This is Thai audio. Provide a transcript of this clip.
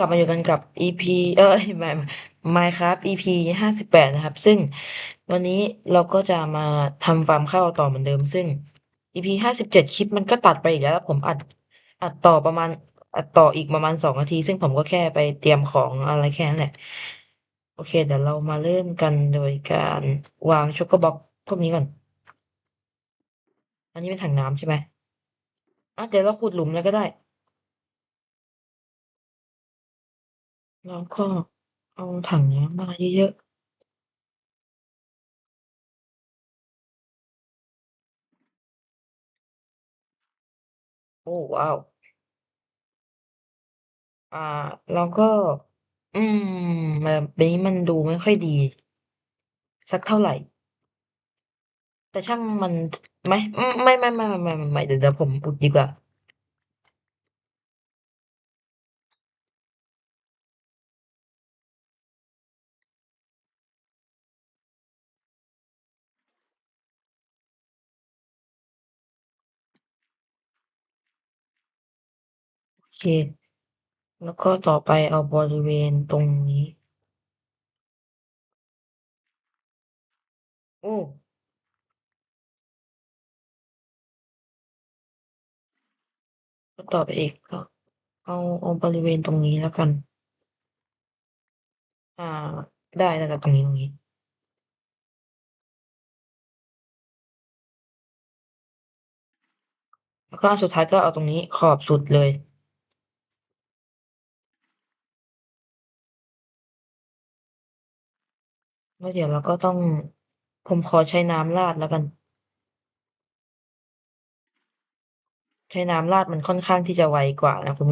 กลับมาอยู่กันกับ EP เอ้ยไม่ Minecraft EP ห้าสิบแปดนะครับ ซึ่งวันนี้เราก็จะมาทำฟาร์มข้าวต่อเหมือนเดิม ซึ่ง EP ห้าสิบเจ็ดคลิปมันก็ตัดไปอีกแล้ว ผมอัดอัดต่อประมาณอัดต่ออีกประมาณสองนาที ซึ่งผมก็แค่ไปเตรียมของอะไรแค่นั้นแหละ โอเค เดี๋ยวเรามาเริ่มกันโดยการวางช็อกโกบ็อกพวกนี้ก่อน อันนี้เป็นถังน้ำใช่ไหมอะเดี๋ยวเราขุดหลุมเลยก็ได้ แล้วก็เอาถังน้ำมาเยอะ ๆโอ้ว้าว อ่า แล้วก็ อืมแบบนี้มันดูไม่ค่อยดี สักเท่าไหร่ แต่ช่างมัน ไหมอืมไม่ๆๆๆๆๆเดี๋ยวเดี๋ยวผมอุดดีกว่า โอเคแล้วก็ต่อไปเอาบริเวณตรงนี้ โอ้ ก็ต่อไปอีกก็เอาเอาบริเวณตรงนี้แล้วกัน อ่า ได้ๆๆตรงนี้ๆแล้วก็สุดท้ายก็เอาตรงนี้ขอบสุดเลย แล้วเดี๋ยวเราก็ต้อง ผมขอใช้น้ำราดแล้วกัน ใช้น้ำราดมันค่อนข้างที่จะไวกว่านะคุณ